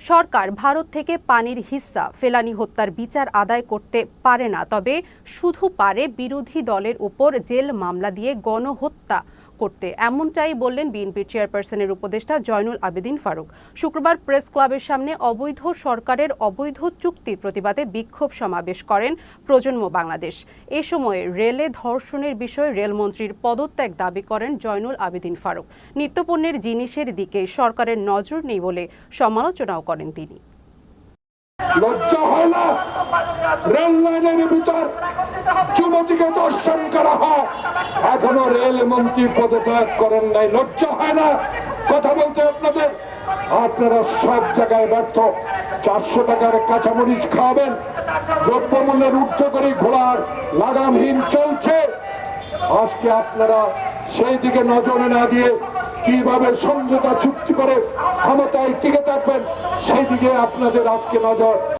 সরকার ভারত থেকে পানির হিস্সা, ফেলানি হত্যার বিচার আদায় করতে পারে না, তবে শুধু পারে বিরোধী দলের উপর জেল মামলা দিয়ে গণহত্যা। করতে। এমনটাই বললেন বিএনপির চেয়ারপারসনের উপদেষ্টা জয়নুল আবেদিন ফারুক। শুক্রবার প্রেস ক্লাবের সামনে অবৈধ সরকারের অবৈধ চুক্তির প্রতিবাদে বিক্ষোভ সমাবেশ করেন প্রজন্ম বাংলাদেশ। এ সময় রেলে ধর্ষণের বিষয়ে রেলমন্ত্রীর পদত্যাগ দাবি করেন জয়নুল আবেদিন ফারুক। নিত্যপণ্যের জিনিসের দিকে সরকারের নজর নেই বলে সমালোচনাও করেন তিনি। লজ্জা হয় না? রেল লাইনের ভিতর যুবতীকে দর্শন করা হয়। এখনও রেল মন্ত্রী পদত্যাগ করেন নাই। লজ্জা হয় না? কথা বলতে আপনাদের, আপনারা সব জায়গায় ব্যর্থ। চারশো টাকার কাঁচামরিচ খাওয়াবেন। দ্রব্যমূল্যের করে ঘোড়ার লাগামহীন চলছে। আজকে আপনারা সেই দিকে নজরে না দিয়ে কীভাবে সমঝোতা চুক্তি করে ক্ষমতায় টিকে থাকবেন সেই দিকে আপনাদের আজকে নজর।